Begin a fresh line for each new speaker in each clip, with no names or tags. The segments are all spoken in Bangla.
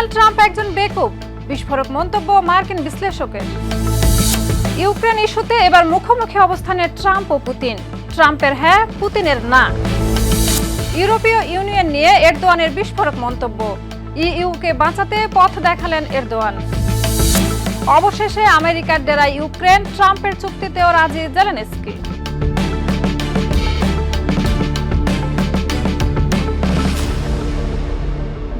ডোনাল্ড ট্রাম্প একজন বেকুব, বিস্ফোরক মন্তব্য মার্কিন বিশ্লেষকের। ইউক্রেন ইস্যুতে এবার মুখোমুখি অবস্থানে ট্রাম্প ও পুতিন। ট্রাম্পের হ্যাঁ পুতিনের না। ইউরোপীয় ইউনিয়ন নিয়ে এরদোয়ানের বিস্ফোরক মন্তব্য। ইইউকে বাঁচাতে পথ দেখালেন এরদোয়ান। অবশেষে আমেরিকার ডেরায় ইউক্রেন ট্রাম্পের চুক্তিতেও রাজি জেলেনস্কি।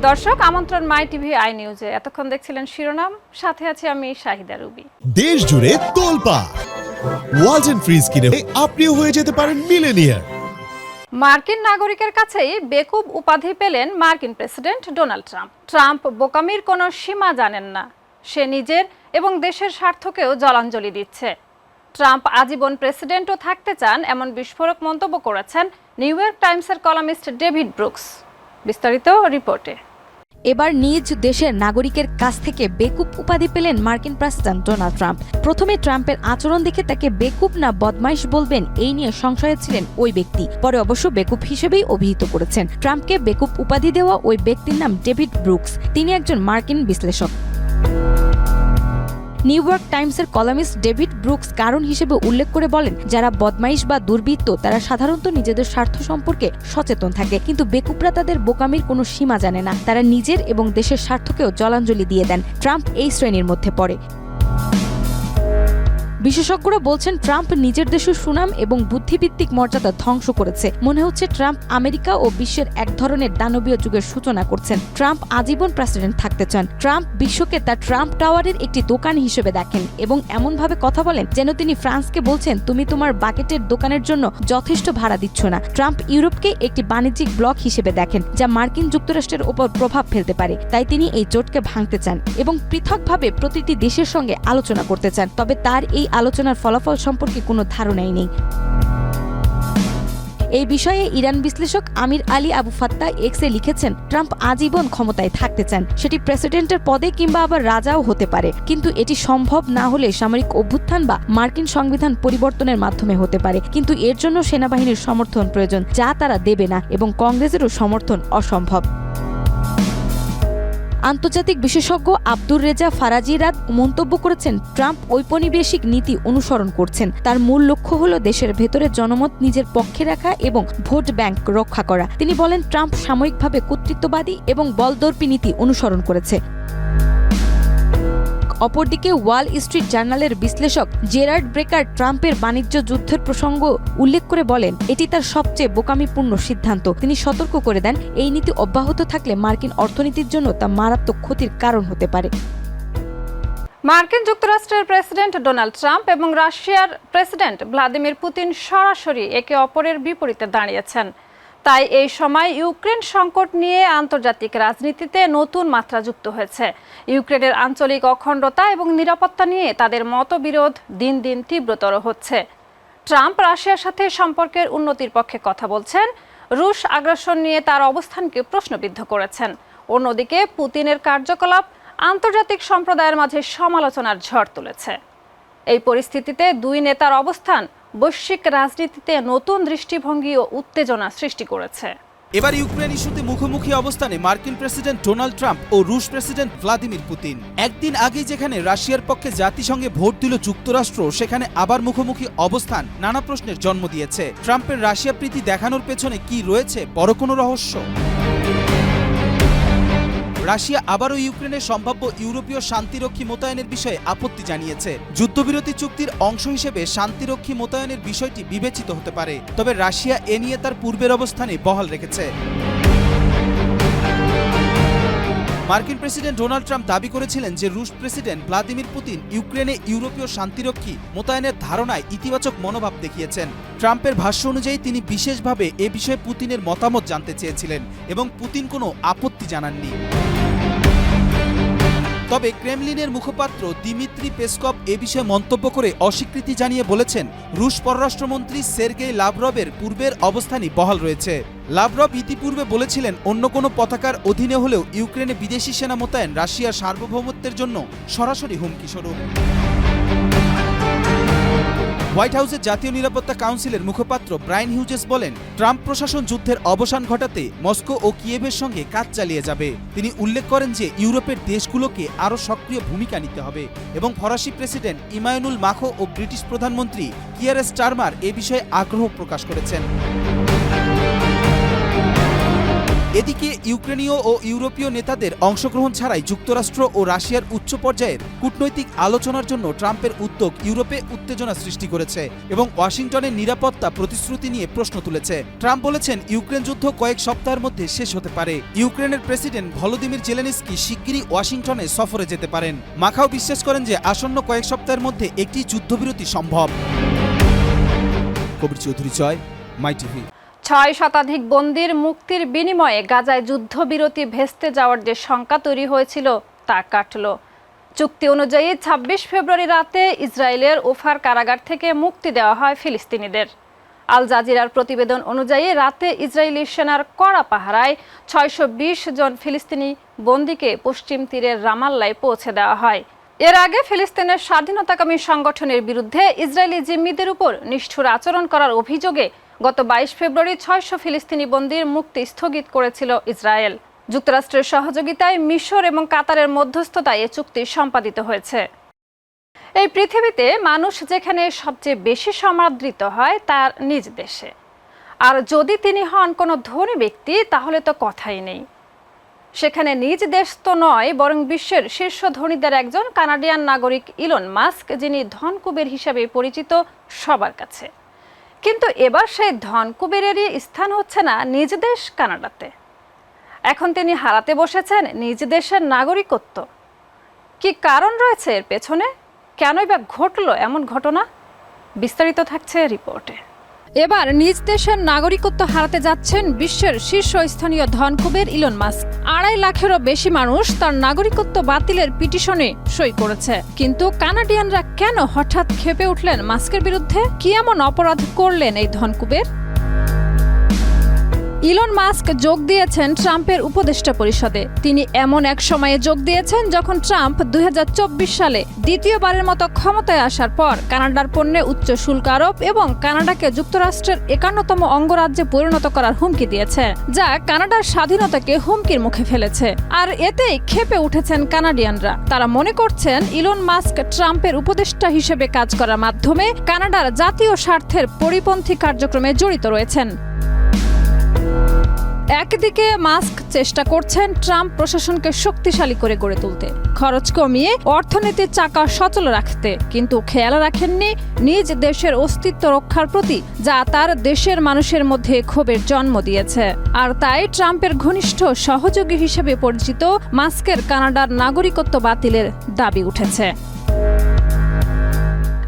দর্শক আমন্ত্রণ মাই টিভি আই নিউজে। এতক্ষণ দেখছিলেন শিরোনাম সাথে আছি আমি শাহিদা রুবি।
দেশ জুড়ে তোলপা। ওয়ালটন ফ্রিজ কিনে আপনিও হয়ে যেতে পারেন মিলেনিয়ার।
মার্কিন নাগরিকের কাছেই বেকুব উপাধি পেলেন মার্কিন প্রেসিডেন্ট ডোনাল্ড ট্রাম্প। ট্রাম্প বোকামির কোনো সীমা জানেন না। সে নিজের এবং দেশের স্বার্থকেও জলাঞ্জলি দিচ্ছে। ট্রাম্প আজীবন প্রেসিডেন্টও থাকতে চান এমন বিস্ফোরক মন্তব্য করেছেন নিউ ইয়র্ক টাইমসের কলামিস্ট ডেভিড ব্রুকস। বিস্তারিত রিপোর্টে।
এবার নিজ দেশের নাগরিকের কাছ থেকে বেকুব উপাধি পেলেন মার্কিন প্রেসিডেন্ট ডোনাল্ড ট্রাম্প। প্রথমে ট্রাম্পের আচরণ দেখে তাকে বেকুব না বদমাইশ বলবেন, এই নিয়ে সংশয়ে ছিলেন ওই ব্যক্তি। পরে অবশ্য বেকুব হিসেবেই অভিহিত করেছেন। ট্রাম্পকে বেকুব উপাধি দেওয়া ওই ব্যক্তির নাম ডেভিড ব্রুকস। তিনি একজন মার্কিন বিশ্লেষক। নিউ ইয়র্ক টাইমসের কলামিস্ট ডেভিড ব্রুকস কারণ হিসেবে উল্লেখ করে বলেন, যারা বদমাইশ বা দুর্বৃত্ত, তারা সাধারণত নিজেদের স্বার্থ সম্পর্কে সচেতন থাকে, কিন্তু বেকুবরা তাদের বোকামির কোনো সীমা জানে না। তারা নিজের এবং দেশের স্বার্থকেও জলাঞ্জলি দিয়ে দেন। ট্রাম্প এই শ্রেণির মধ্যে পড়ে। বিশেষজ্ঞরা বলছেন ট্রাম্প নিজের দেশের সুনাম এবং বুদ্ধিভিত্তিক মর্যাদা ধ্বংস করেছে। মনে হচ্ছে ট্রাম্প আমেরিকা ও বিশ্বের এক ধরনের দানবীয় যুগের সূচনা করছেন। ট্রাম্প আজীবন প্রেসিডেন্ট থাকতে চান। ট্রাম্প বিশ্বকে তার ট্রাম্প টাওয়ারের একটি দোকান হিসেবে দেখেন এবং এমনভাবে কথা বলেন যেন তিনি ফ্রান্সকে বলছেন, তুমি তোমার বাকেটের দোকানের জন্য যথেষ্ট ভাড়া দিচ্ছ না। ট্রাম্প ইউরোপকে একটি বাণিজ্যিক ব্লক হিসেবে দেখেন, যা মার্কিন যুক্তরাষ্ট্রের উপর প্রভাব ফেলতে পারে। তাই তিনি এই জোটকে ভাঙতে চান এবং পৃথকভাবে প্রতিটি দেশের সঙ্গে আলোচনা করতে চান। তবে তার এই আলোচনার ফলাফল সম্পর্কে কোনো ধারণাই নেই। এই বিষয়ে ইরান বিশ্লেষক আমির আলী আবু ফাত্তা এক্সে লিখেছেন, ট্রাম্প আজীবন ক্ষমতায় থাকতে চান। সেটি প্রেসিডেন্টের পদে কিংবা আবার রাজাও হতে পারে। কিন্তু এটি সম্ভব না হলে সামরিক অভ্যুত্থান বা মার্কিন সংবিধান পরিবর্তনের মাধ্যমে হতে পারে। কিন্তু এর জন্য সেনাবাহিনীর সমর্থন প্রয়োজন, যা তারা দেবে না এবং কংগ্রেসেরও সমর্থন অসম্ভব। আন্তর্জাতিক বিশেষজ্ঞ আব্দুর রেজা ফারাজিরাত মন্তব্য করেছেন, ট্রাম্প ঔপনিবেশিক নীতি অনুসরণ করছেন। তার মূল লক্ষ্য হল দেশের ভেতরে জনমত নিজের পক্ষে রাখা এবং ভোট ব্যাংক রক্ষা করা। তিনি বলেন, ট্রাম্প সাময়িকভাবে কর্তৃত্ববাদী এবং বলদর্পী নীতি অনুসরণ করেছে। অপরদিকে ওয়াল স্ট্রিট জার্নালের বিশ্লেষক জেরার্ড ব্রেকার ট্রাম্পের বাণিজ্য যুদ্ধের প্রসঙ্গ উল্লেখ করে বলেন, এটি তার সবচেয়ে বোকামিপূর্ণ সিদ্ধান্ত। তিনি সতর্ক করে দেন, এই নীতি অব্যাহত থাকলে মার্কিন অর্থনীতির জন্য তা মারাত্মক ক্ষতির কারণ হতে পারে।
মার্কিন যুক্তরাষ্ট্রের প্রেসিডেন্ট ডোনাল্ড ট্রাম্প এবং রাশিয়ার প্রেসিডেন্ট ভ্লাদিমির পুতিন সরাসরি একে অপরের বিপরীতে দাঁড়িয়েছেন। তাই এই সময় ইউক্রেন সংকট নিয়ে আন্তর্জাতিক রাজনীতিতে নতুন মাত্রা যুক্ত হয়েছে। ইউক্রেনের আঞ্চলিক অখণ্ডতা এবং নিরাপত্তা নিয়ে তাদের মতবিরোধ দিন দিন তীব্রতর হচ্ছে। ট্রাম্প রাশিয়ার সাথে সম্পর্কের উন্নতির পক্ষে কথা বলছেন। রুশ আগ্রাসন নিয়ে তার অবস্থানকে প্রশ্নবিদ্ধ করেছেন। অন্যদিকে পুতিনের কার্যকলাপ আন্তর্জাতিক সম্প্রদায়ের মাঝে সমালোচনার ঝড় তুলেছে। এই পরিস্থিতিতে দুই নেতার অবস্থান বৈশ্বিক রাজনীতিতে নতুন দৃষ্টিভঙ্গি ও উত্তেজনা সৃষ্টি করেছে।
এবার ইউক্রেন ইস্যুতে মুখোমুখি অবস্থানে মার্কিন প্রেসিডেন্ট ডোনাল্ড ট্রাম্প ও রুশ প্রেসিডেন্ট ভ্লাদিমির পুতিন। একদিন আগেই যেখানে রাশিয়ার পক্ষে জাতিসংঘে ভোট দিল যুক্তরাষ্ট্র, সেখানে আবার মুখোমুখি অবস্থান নানা প্রশ্নের জন্ম দিয়েছে। ট্রাম্পের রাশিয়া প্রীতি দেখানোর পেছনে কি রয়েছে বড় কোনো রহস্য? রাশিয়া আবারও ইউক্রেনের সম্ভাব্য ইউরোপীয় শান্তিরক্ষী মোতায়েনের বিষয়ে আপত্তি জানিয়েছে। যুদ্ধবিরতি চুক্তির অংশ হিসেবে শান্তিরক্ষী মোতায়েনের বিষয়টি বিবেচিত হতে পারে, তবে রাশিয়া এ নিয়ে তার পূর্বের অবস্থানে বহাল রেখেছে। মার্কিন প্রেসিডেন্ট ডোনাল্ড ট্রাম্প দাবি করেছিলেন যে রুশ প্রেসিডেন্ট ভ্লাদিমির পুতিন ইউক্রেনে ইউরোপীয় শান্তিরক্ষী মোতায়েনের ধারণায় ইতিবাচক মনোভাব দেখিয়েছেন। ট্রাম্পের ভাষ্য অনুযায়ী তিনি বিশেষভাবে এ বিষয়ে পুতিনের মতামত জানতে চেয়েছিলেন এবং পুতিন কোনো আপত্তি জানাননি। তবে ক্রেমলিনের মুখপাত্র দিমিত্রি পেসকপ এ বিষয়ে মন্তব্য করে অস্বীকৃতি জানিয়ে বলেছেন, রুশ পররাষ্ট্রমন্ত্রী সের্গেই লাভরবের পূর্বের অবস্থানই বহাল রয়েছে। লাভরব ইতিপূর্বে বলেছিলেন, অন্য কোনো পতাকার অধীনে হলেও ইউক্রেনে বিদেশি সেনা মোতায়েন রাশিয়ার সার্বভৌমত্বের জন্য সরাসরি হুমকি স্বরূপ। হোয়াইট হাউসের জাতীয় নিরাপত্তা কাউন্সিলের মুখপাত্র ব্রাইন হিউজেস বলেন, ট্রাম্প প্রশাসন যুদ্ধের অবসান ঘটাতে মস্কো ও কিয়েভের সঙ্গে কাজ চালিয়ে যাবে। তিনি উল্লেখ করেন যে, ইউরোপের দেশগুলোকে আরও সক্রিয় ভূমিকা নিতে হবে এবং ফরাসি প্রেসিডেন্ট ইমায়নুল মাখো ও ব্রিটিশ প্রধানমন্ত্রী কিয়ার স্টারমার এ বিষয়ে আগ্রহ প্রকাশ করেছেন। এদিকে ইউক্রেনীয় ও ইউরোপীয় নেতাদের অংশগ্রহণ ছাড়াই যুক্তরাষ্ট্র ও রাশিয়ার উচ্চ পর্যায়ের কূটনৈতিক আলোচনার জন্য ট্রাম্পের উদ্যোগ ইউরোপে উত্তেজনা সৃষ্টি করেছে এবং ওয়াশিংটনের নিরাপত্তা প্রতিশ্রুতি নিয়ে প্রশ্ন তুলেছে। ট্রাম্প বলেছেন, ইউক্রেন যুদ্ধ কয়েক সপ্তাহের মধ্যে শেষ হতে পারে। ইউক্রেনের প্রেসিডেন্ট ভলোদিমির জেলেনিস্কি শিগগিরই ওয়াশিংটনে সফরে যেতে পারেন। মাখাও বিশ্বাস করেন যে, আসন্ন কয়েক সপ্তাহের মধ্যে একটি যুদ্ধবিরতি সম্ভব। Kabir Chowdhury Joy, my TV.
ছয় শতাধিক বন্দির মুক্তির বিনিময়ে গাজায় যুদ্ধবিরতি ভেস্তে যাওয়ার যে শঙ্কা তৈরি হয়েছিল, তা কাটল। চুক্তি অনুযায়ী ২৬ ফেব্রুয়ারি রাতে ইসরায়েলের ওফার কারাগার থেকে মুক্তি দেওয়া হয় ফিলিস্তিনিদের। আল জাজিরার প্রতিবেদন অনুযায়ী রাতে ইসরায়েলি সেনার কড়া পাহারায় ছয়শো বিশ জন ফিলিস্তিনি বন্দিকে পশ্চিম তীরের রামাল্লায় পৌঁছে দেওয়া হয়। এর আগে ফিলিস্তিনের স্বাধীনতাকামী সংগঠনের বিরুদ্ধে ইসরায়েলি জিম্মিদের উপর নিষ্ঠুর আচরণ করার অভিযোগে গত বাইশ ফেব্রুয়ারি ছয়শো ফিলিস্তিনি বন্দির মুক্তি স্থগিত করেছিল ইসরায়েল। যুক্তরাষ্ট্রের সহযোগিতায় মিশর এবং কাতারের মধ্যস্থতায় এ চুক্তি সম্পাদিত হয়েছে। এই পৃথিবীতে মানুষ যেখানে সবচেয়ে বেশি সমাদৃত হয়, তার নিজ দেশে। আর যদি তিনি হন কোনো ধনী ব্যক্তি, তাহলে তো কথাই নেই। সেখানে নিজ দেশ তো নয়, বরং বিশ্বের শীর্ষ ধনীদের একজন কানাডিয়ান নাগরিক ইলন মাস্ক, যিনি ধনকুবের হিসাবে পরিচিত সবার কাছে। কিন্তু এবার সেই ধনকুবেরেরই স্থান হচ্ছে না নিজ দেশ কানাডাতে। এখন তিনি হারাতে বসেছেন নিজ দেশের নাগরিকত্ব। কি কারণ রয়েছে এর পেছনে? কেনই বা ঘটল এমন ঘটনা? বিস্তারিত থাকছে রিপোর্টে। এবার নিজ দেশের নাগরিকত্ব হারাতে যাচ্ছেন বিশ্বের শীর্ষস্থানীয় ধনকুবের ইলন মাস্ক। আড়াই লাখেরও বেশি মানুষ তার নাগরিকত্ব বাতিলের পিটিশনে সই করেছে। কিন্তু কানাডিয়ানরা কেন হঠাৎ খেপে উঠলেন মাস্কের বিরুদ্ধে? কি এমন অপরাধ করলেন এই ধনকুবের? ইলন মাস্ক যোগ দিয়েছেন ট্রাম্পের উপদেষ্টা পরিষদে। তিনি এমন এক সময়ে যোগ দিয়েছেন যখন ট্রাম্প দুই হাজার চব্বিশ সালে দ্বিতীয়বারের মতো ক্ষমতায় আসার পর কানাডার পণ্যে উচ্চ শুল্ক আরোপ এবং কানাডাকে যুক্তরাষ্ট্রের একান্নতম অঙ্গরাজ্যে পরিণত করার হুমকি দিয়েছে, যা কানাডার স্বাধীনতাকে হুমকির মুখে ফেলেছে। আর এতেই খেপে উঠেছেন কানাডিয়ানরা। তারা মনে করছেন ইলন মাস্ক ট্রাম্পের উপদেষ্টা হিসেবে কাজ করার মাধ্যমে কানাডার জাতীয় স্বার্থের পরিপন্থী কার্যক্রমে জড়িত রয়েছেন। একদিকে মাস্ক চেষ্টা করছেন ট্রাম্প প্রশাসনকে শক্তিশালী করে গড়ে তুলতে। খরচ কমিয়ে অর্থনীতির চাকা সচল রাখতে, কিন্তু খেয়াল রাখেননি নিজ দেশের অস্তিত্ব রক্ষার প্রতি, যা তার দেশের মানুষের মধ্যে ক্ষোভের জন্ম দিয়েছে। আর তাই ট্রাম্পের ঘনিষ্ঠ সহযোগী হিসেবে পরিচিত মাস্কের কানাডার নাগরিকত্ব বাতিলের দাবি উঠেছে।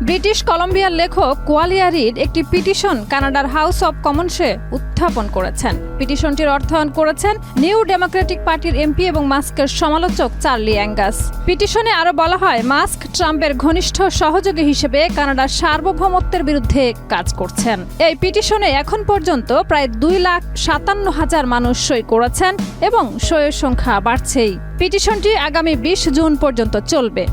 ব্রিটিশ কলম্বিয়ার লেখক কোয়ালিয়া রিড একটি পিটিশন কানাডার হাউস অব কমন্সে উত্থাপন করেছেন। পিটিশনটির অর্থায়ন করেছেন নিউ ডেমোক্রেটিক পার্টির এমপি এবং মাস্কের সমালোচক চার্লি অ্যাঙ্গাস। পিটিশনে আরও বলা হয়, মাস্ক ট্রাম্পের ঘনিষ্ঠ সহযোগী হিসেবে কানাডার সার্বভৌমত্বের বিরুদ্ধে কাজ করছেন। এই পিটিশনে এখন পর্যন্ত প্রায় দুই লাখ সাতান্ন হাজার মানুষ সই করেছেন এবং সইয়ের সংখ্যা বাড়ছেই। পিটিশনটি আগামী বিশ জুন পর্যন্ত চলবে।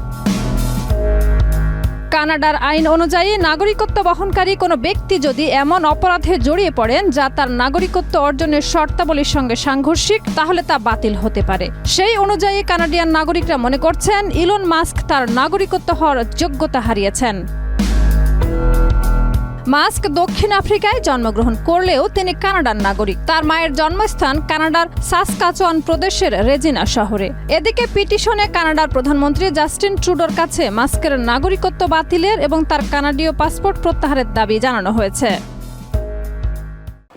কানাডার আইন অনুযায়ী নাগরিকত্ব বহনকারী কোনো ব্যক্তি যদি এমন অপরাধে জড়িয়ে পড়েন যা তার নাগরিকত্ব অর্জনের শর্তাবলীর সঙ্গে সাংঘর্ষিক, তাহলে তা বাতিল হতে পারে। সেই অনুযায়ী কানাডিয়ান নাগরিকরা মনে করছেন, ইলন মাস্ক তার নাগরিকত্ব হওয়ার যোগ্যতা হারিয়েছেন। মাস্ক দক্ষিণ আফ্রিকায় জন্মগ্রহণ করলেও তিনি কানাডার নাগরিক। তার মায়ের জন্মস্থান কানাডার সাসকাচুয়ান প্রদেশের রেজিনা শহরে। এদিকে পিটিশনে কানাডার প্রধানমন্ত্রী জাস্টিন ট্রুডোর কাছে মাস্কের নাগরিকত্ব বাতিলের এবং তার কানাডীয় পাসপোর্ট প্রত্যাহারের দাবি জানানো হয়েছে।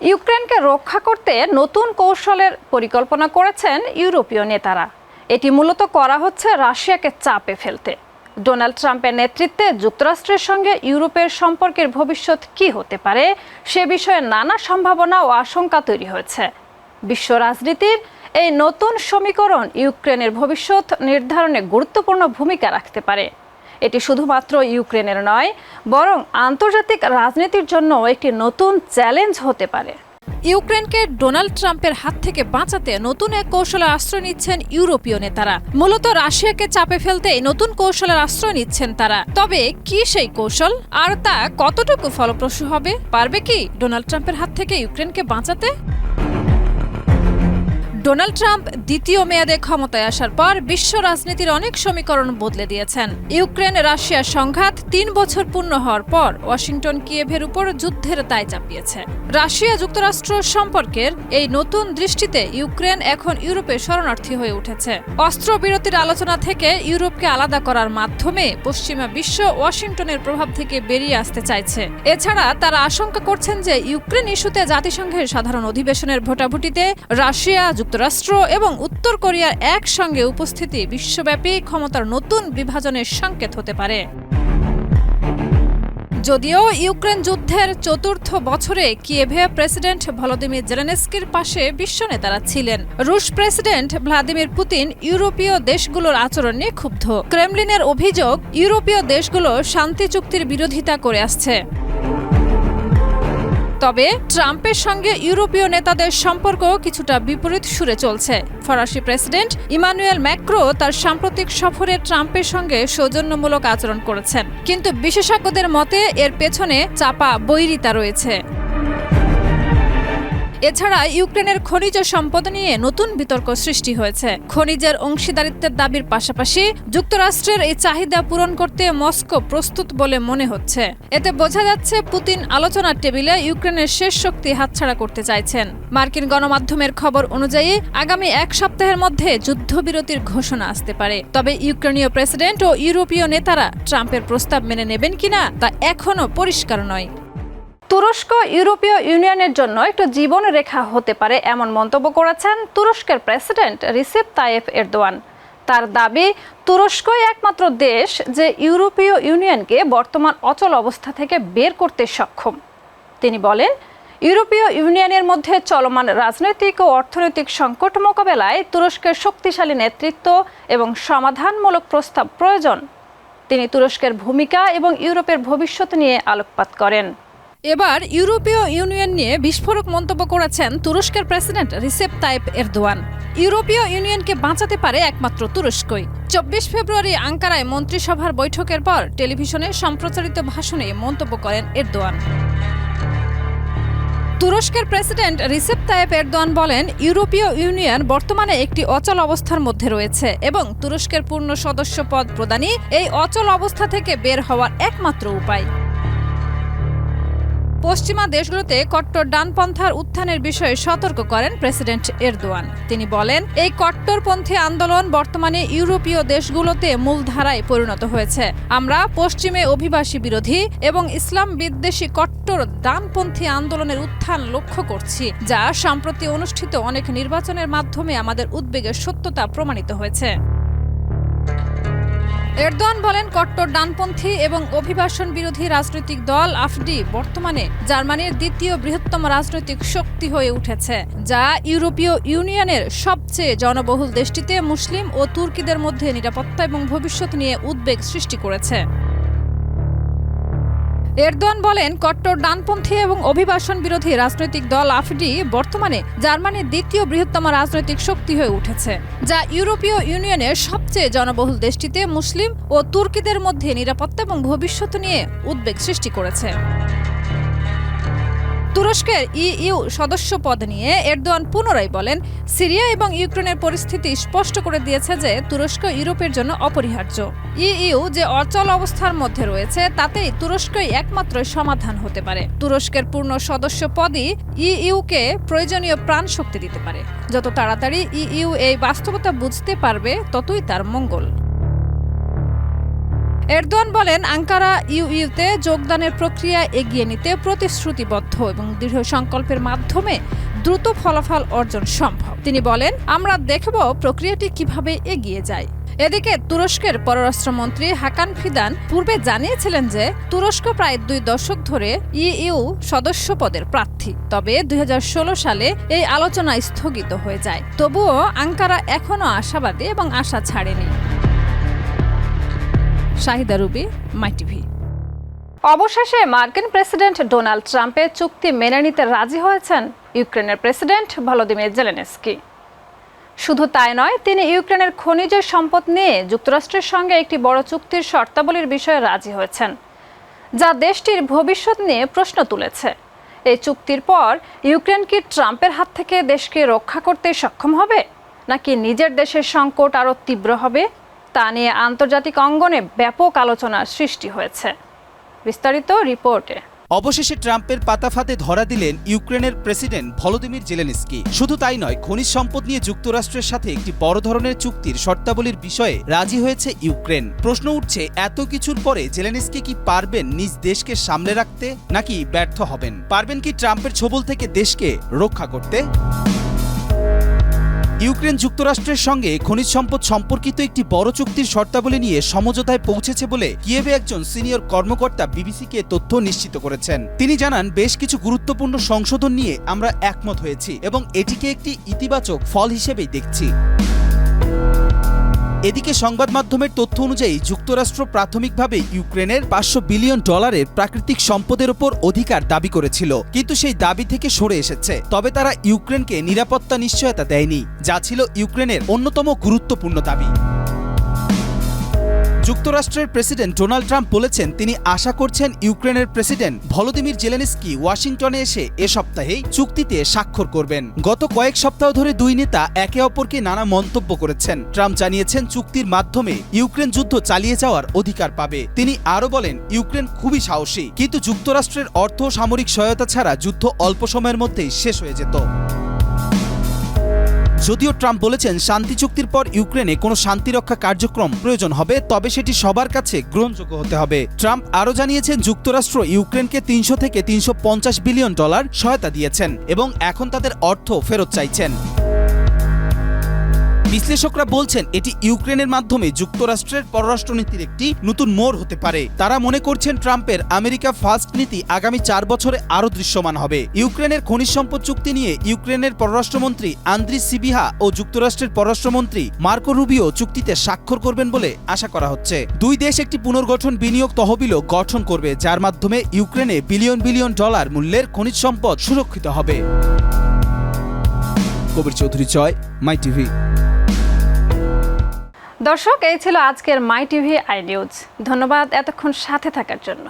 ইউক্রেনকে রক্ষা করতে নতুন কৌশলের পরিকল্পনা করেছেন ইউরোপীয় নেতারা। এটি মূলত করা হচ্ছে রাশিয়াকে চাপে ফেলতে। ডোনাল্ড ট্রাম্পের নেতৃত্বে যুক্তরাষ্ট্রের সঙ্গে ইউরোপের সম্পর্কের ভবিষ্যৎ কি হতে পারে সে বিষয়ে নানা সম্ভাবনা ও আশঙ্কা তৈরি হয়েছে। বিশ্ব রাজনীতির এই নতুন সমীকরণ ইউক্রেনের ভবিষ্যৎ নির্ধারণে গুরুত্বপূর্ণ ভূমিকা রাখতে পারে। এটি শুধুমাত্র ইউক্রেনের নয়, বরং আন্তর্জাতিক রাজনীতির জন্য একটি নতুন চ্যালেঞ্জ হতে পারে। ইউক্রেনকে ডোনাল্ড ট্রাম্পের হাত থেকে বাঁচাতে নতুন এক কৌশলের আশ্রয় নিচ্ছেন ইউরোপীয় নেতারা। মূলত রাশিয়াকে চাপে ফেলতে নতুন কৌশলের আশ্রয় নিচ্ছেন তারা। তবে কি সেই কৌশল? আর তা কতটুকু ফলপ্রসূ হবে? পারবে কি ডোনাল্ড ট্রাম্পের হাত থেকে ইউক্রেনকে বাঁচাতে? ডোনাল্ড ট্রাম্প দ্বিতীয় মেয়াদে ক্ষমতায় আসার পর বিশ্ব রাজনীতির অনেক সমীকরণ বদলে দিয়েছেন। ইউক্রেন রাশিয়া সংঘাত তিন বছর পূর্ণ হওয়ার পর ওয়াশিংটন কিয়েভের উপর যুদ্ধের দায় চাপিয়েছে। রাশিয়া যুক্তরাষ্ট্র সম্পর্কের এই নতুন দৃষ্টিতে ইউক্রেন এখন ইউরোপে শরণার্থী হয়ে উঠেছে। অস্ত্রবিরতির আলোচনা থেকে ইউরোপকে আলাদা করার মাধ্যমে পশ্চিমা বিশ্ব ওয়াশিংটনের প্রভাব থেকে বেরিয়ে আসতে চাইছে। এছাড়া তারা আশঙ্কা করছেন যে ইউক্রেন ইস্যুতে জাতিসংঘের সাধারণ অধিবেশনের ভোটাভুটিতে রাশিয়া যুক্তরাষ্ট্র এবং উত্তর কোরিয়ার একসঙ্গে উপস্থিতি বিশ্বব্যাপী ক্ষমতার নতুন বিভাজনের সংকেত হতে পারে। যদিও ইউক্রেন যুদ্ধের চতুর্থ বছরে কিয়েভে প্রেসিডেন্ট ভলোদিমির জেলেনস্কির পাশে বিশ্ব নেতারা ছিলেন। রুশ প্রেসিডেন্ট ভ্লাদিমির পুতিন ইউরোপীয় দেশগুলোর আচরণ নিয়ে ক্ষুব্ধ। ক্রেমলিনের অভিযোগ, ইউরোপীয় দেশগুলো শান্তি চুক্তির বিরোধিতা করে আসছে। তবে ট্রাম্পের সঙ্গে ইউরোপীয় নেতাদের সম্পর্ক কিছুটা বিপরীত সুরে চলছে। ফরাসি প্রেসিডেন্ট ইমানুয়েল ম্যাক্রো তার সাম্প্রতিক সফরে ট্রাম্পের সঙ্গে সৌজন্যমূলক আচরণ করেছেন। কিন্তু বিশেষজ্ঞদের মতে, এর পেছনে চাপা বৈরিতা রয়েছে। এছাড়া ইউক্রেনের খনিজ সম্পদ নিয়ে নতুন বিতর্ক সৃষ্টি হয়েছে। খনিজের অংশীদারিত্বের দাবির পাশাপাশি যুক্তরাষ্ট্রের এই চাহিদা পূরণ করতে মস্কো প্রস্তুত বলে মনে হচ্ছে। এতে বোঝা যাচ্ছে, পুতিন আলোচনার টেবিলে ইউক্রেনের শেষ শক্তি হাতছাড়া করতে চাইছেন। মার্কিন গণমাধ্যমের খবর অনুযায়ী, আগামী এক সপ্তাহের মধ্যে যুদ্ধবিরতির ঘোষণা আসতে পারে। তবে ইউক্রেনীয় প্রেসিডেন্ট ও ইউরোপীয় নেতারা ট্রাম্পের প্রস্তাব মেনে নেবেন কিনা তা এখনও পরিষ্কার নয়। তুরস্ক ইউরোপীয় ইউনিয়নের জন্য একটু জীবন রেখা হতে পারে এমন মন্তব্য করেছেন তুরস্কের প্রেসিডেন্ট রিসেপ তায়েফ এরদোয়ান। তার দাবি, তুরস্কই একমাত্র দেশ যে ইউরোপীয় ইউনিয়নকে বর্তমান অচল অবস্থা থেকে বের করতে সক্ষম। তিনি বলেন, ইউরোপীয় ইউনিয়নের মধ্যে চলমান রাজনৈতিক ও অর্থনৈতিক সংকট মোকাবেলায় তুরস্কের শক্তিশালী নেতৃত্ব এবং সমাধানমূলক প্রস্তাব প্রয়োজন। তিনি তুরস্কের ভূমিকা এবং ইউরোপের ভবিষ্যৎ নিয়ে আলোকপাত করেন। এবার ইউরোপীয় ইউনিয়ন নিয়ে বিস্ফোরক মন্তব্য করেছেন তুরস্কের প্রেসিডেন্ট রিসেপ তাইপ এরদোয়ান। ইউরোপীয় ইউনিয়নকে বাঁচাতে পারে একমাত্র তুরস্কই। চব্বিশ ফেব্রুয়ারি আঙ্কারায় মন্ত্রিসভার বৈঠকের পর টেলিভিশনে সম্প্রচারিত ভাষণে মন্তব্য করেন এরদোয়ান। তুরস্কের প্রেসিডেন্ট রিসেপ তায়েপ এরদোয়ান বলেন, ইউরোপীয় ইউনিয়ন বর্তমানে একটি অচল অবস্থার মধ্যে রয়েছে এবং তুরস্কের পূর্ণ সদস্য পদ প্রদানই এই অচল অবস্থা থেকে বের হওয়ার একমাত্র উপায়। পশ্চিমা দেশগুলোতে কট্টর ডানপন্থার উত্থানের বিষয়ে সতর্ক করেন প্রেসিডেন্ট এরদোয়ান। তিনি বলেন, এই কট্টরপন্থী আন্দোলন বর্তমানে ইউরোপীয় দেশগুলোতে মূলধারায় পরিণত হয়েছে। আমরা পশ্চিমে অভিবাসী বিরোধী এবং ইসলাম বিদ্বেষী কট্টর ডানপন্থী আন্দোলনের উত্থান লক্ষ্য করছি, যা সম্প্রতি অনুষ্ঠিত অনেক নির্বাচনের মাধ্যমে আমাদের উদ্বেগের সত্যতা প্রমাণিত হয়েছে। এরদোয়ান বলেন, কট্টর ডানপন্থী এবং অভিবাসন বিরোধী রাজনৈতিক দল আফডি বর্তমানে জার্মানির দ্বিতীয় বৃহত্তম রাজনৈতিক শক্তি হয়ে উঠেছে, যা ইউরোপীয় ইউনিয়নের সবচেয়ে জনবহুল দেশটিতে মুসলিম ও তুর্কিদের মধ্যে নিরাপত্তা এবং ভবিষ্যৎ নিয়ে উদ্বেগ সৃষ্টি করেছে। এরদোয়ান বলেন, কট্টর ডানপন্থী এবং অভিবাসন বিরোধী রাজনৈতিক দল আফডি বর্তমানে জার্মানির দ্বিতীয় বৃহত্তম রাজনৈতিক শক্তি হয়ে উঠেছে, যা ইউরোপীয় ইউনিয়নের সবচেয়ে জনবহুল দেশটিতে মুসলিম ও তুর্কিদের মধ্যে নিরাপত্তা এবং ভবিষ্যৎ নিয়ে উদ্বেগ সৃষ্টি করেছে। তুরস্কের ইইউ সদস্য পদ নিয়ে এরদোয়ান পুনরায় বলেন, সিরিয়া এবং ইউক্রেনের পরিস্থিতি স্পষ্ট করে দিয়েছে যে তুরস্ক ইউরোপের জন্য অপরিহার্য। ইইউ যে অচল অবস্থার মধ্যে রয়েছে, তাতেই তুরস্কই একমাত্র সমাধান হতে পারে। তুরস্কের পূর্ণ সদস্য পদই ইইউকে প্রয়োজনীয় প্রাণ শক্তি দিতে পারে। যত তাড়াতাড়ি ইইউ এই বাস্তবতা বুঝতে পারবে, ততই তার মঙ্গল। এরদোয়ান বলেন, আঙ্কারা ইউইউতে যোগদানের প্রক্রিয়া এগিয়ে নিতে প্রতিশ্রুতিবদ্ধ এবং দৃঢ় সংকল্পের মাধ্যমে দ্রুত ফলাফল অর্জন সম্ভব। তিনি বলেন, আমরা দেখব প্রক্রিয়াটি কীভাবে এগিয়ে যায়। এদিকে তুরস্কের পররাষ্ট্রমন্ত্রী হাকান ফিদান পূর্বে জানিয়েছিলেন যে, তুরস্ক প্রায় দুই দশক ধরে ইইউ সদস্য পদের প্রার্থী। তবে দুই হাজার ষোলো সালে এই আলোচনা স্থগিত হয়ে যায়। তবুও আঙ্কারা এখনও আশাবাদী এবং আশা ছাড়েনি। Shahida Ruby, my TV. অবশেষে মার্কিন প্রেসিডেন্ট ডোনাল্ড ট্রাম্পের চুক্তি মেনে নিতে রাজি হয়েছেন ইউক্রেনের প্রেসিডেন্ট ভলোদিমির জেলেনস্কি। শুধু তাই নয়, তিনি ইউক্রেনের খনিজ সম্পদ নিয়ে যুক্তরাষ্ট্রের সঙ্গে একটি বড় চুক্তির শর্তাবলীর বিষয়ে রাজি হয়েছেন, যা দেশটির ভবিষ্যৎ নিয়ে প্রশ্ন তুলেছে। এই চুক্তির পর ইউক্রেন কি ট্রাম্পের হাত থেকে দেশকে রক্ষা করতে সক্ষম হবে, নাকি নিজের দেশের সংকট আরও তীব্র হবে? তা নিয়ে আন্তর্জাতিক অঙ্গনে ব্যাপক আলোচনার সৃষ্টি হয়েছে। বিস্তারিত রিপোর্টে।
অবশেষে ট্রাম্পের পাতা ফাতে ধরা দিলেন ইউক্রেনের প্রেসিডেন্ট ভলোদিমির জেলেনস্কি। শুধু তাই নয়, খনিজ সম্পদ নিয়ে যুক্তরাষ্ট্রের সাথে একটি বড় ধরনের চুক্তির শর্তাবলীর বিষয়ে রাজি হয়েছে ইউক্রেন। প্রশ্ন উঠছে, এত কিছুর পরে জেলেনস্কি কি পারবেন নিজ দেশকে সামলে রাখতে নাকি ব্যর্থ হবেন? পারবেন কি ট্রাম্পের ছবল থেকে দেশকে রক্ষা করতে? ইউক্রেন যুক্তরাষ্ট্রের সঙ্গে খনিজ সম্পদ সম্পর্কিত একটি বড় চুক্তির শর্তাবলী নিয়ে সমঝোতায় পৌঁছেছে বলে কিয়েভে একজন সিনিয়র কর্মকর্তা বিবিসিকে তথ্য নিশ্চিত করেছেন। তিনি জানান, বেশ কিছু গুরুত্বপূর্ণ সংশোধন নিয়ে আমরা একমত হয়েছি এবং এটিকে একটি ইতিবাচক ফল হিসেবেই দেখছি। এদিকে সংবাদ মাধ্যমের তথ্য অনুযায়ী যুক্তরাষ্ট্র প্রাথমিকভাবে ইউক্রেনের পাঁচশো বিলিয়ন ডলারের প্রাকৃতিক সম্পদের ওপর অধিকার দাবি করেছিল, কিন্তু সেই দাবি থেকে সরে এসেছে। তবে তারা ইউক্রেনকে নিরাপত্তা নিশ্চয়তা দেয়নি, যা ছিল ইউক্রেনের অন্যতম গুরুত্বপূর্ণ দাবি। যুক্তরাষ্ট্রের প্রেসিডেন্ট ডোনাল্ড ট্রাম্প বলেছেন, তিনি আশা করছেন ইউক্রেনের প্রেসিডেন্ট ভলোদিমির জেলেনস্কি ওয়াশিংটনে এসে এ সপ্তাহেই চুক্তিতে স্বাক্ষর করবেন। গত কয়েক সপ্তাহ ধরে দুই নেতা একে অপরকে নানা মন্তব্য করেছেন। ট্রাম্প জানিয়েছেন, চুক্তির মাধ্যমে ইউক্রেন যুদ্ধ চালিয়ে যাওয়ার অধিকার পাবে। তিনি আরও বলেন, ইউক্রেন খুবই সাহসী, কিন্তু যুক্তরাষ্ট্রের অর্থ সামরিক সহায়তা ছাড়া যুদ্ধ অল্প সময়ের মধ্যেই শেষ হয়ে যেত। যদিও ট্রাম্প বলেছেন শান্তি চুক্তির পর ইউক্রেনে কোনো শান্তিরক্ষা কার্যক্রম প্রয়োজন হবে, তবে সেটি সবার কাছে গ্রহণযোগ্য হতে হবে। ট্রাম্প আরও জানিয়েছেন, যুক্তরাষ্ট্র ইউক্রেনকে তিনশো থেকে তিনশো পঞ্চাশ বিলিয়ন ডলার সহায়তা দিয়েছেন এবং এখন তাদের অর্থ ফেরত চাইছেন। বিশ্লেষকরা বলছেন, এটি ইউক্রেনের মাধ্যমে যুক্তরাষ্ট্রের পররাষ্ট্রনীতির একটি নতুন মোড় হতে পারে। তারা মনে করছেন, ট্রাম্পের আমেরিকা ফার্স্ট নীতি আগামী চার বছরে আরও দৃশ্যমান হবে। ইউক্রেনের খনিজ সম্পদ চুক্তি নিয়ে ইউক্রেনের পররাষ্ট্রমন্ত্রী আন্দ্রি সিবিহা ও যুক্তরাষ্ট্রের পররাষ্ট্রমন্ত্রী মার্কো রুবিও চুক্তিতে স্বাক্ষর করবেন বলে আশা করা হচ্ছে। দুই দেশ একটি পুনর্গঠন বিনিয়োগ তহবিলও গঠন করবে, যার মাধ্যমে ইউক্রেনে বিলিয়ন বিলিয়ন ডলার মূল্যের খনিজ সম্পদ সুরক্ষিত হবে। Kabir Chowdhury Joy my TV.
দর্শক এই ছিল আজকের মাই টিভি আই নিউজ ধন্যবাদ এতক্ষণ সাথে থাকার জন্য।